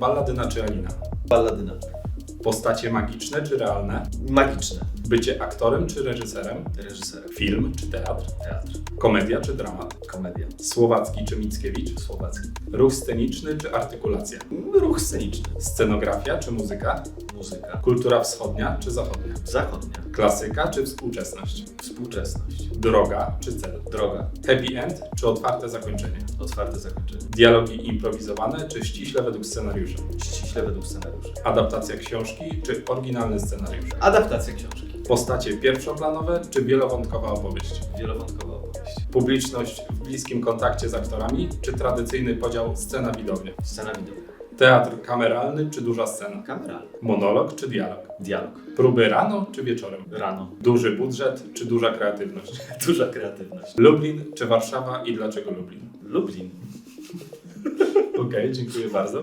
balladyna czy Alina? Balladyna. Postacie magiczne czy realne? Magiczne. Bycie aktorem czy reżyserem? Reżyser. Film czy teatr? Teatr. Komedia czy dramat? Komedia. Słowacki czy Mickiewicz? Słowacki. Ruch sceniczny czy artykulacja? Ruch sceniczny. Scenografia czy muzyka? Muzyka. Kultura wschodnia czy zachodnia? Zachodnia. Klasyka czy współczesność? Współczesność. Droga czy cel? Droga. Happy end czy otwarte zakończenie? Otwarte zakończenie. Dialogi improwizowane czy ściśle według scenariusza? Ściśle według scenariusza. Adaptacja książki czy oryginalny scenariusz? Adaptacja książki. Postacie pierwszoplanowe czy wielowątkowa opowieść? Wielowątkowa opowieść. Publiczność w bliskim kontakcie z aktorami czy tradycyjny podział scena-widownia? Scena wideo. Teatr kameralny czy duża scena? Kameralna. Monolog czy dialog? Dialog. Próby rano czy wieczorem? Rano. Duży budżet czy duża kreatywność? Duża kreatywność. Lublin czy Warszawa i dlaczego Lublin? Lublin. Okej, dziękuję bardzo.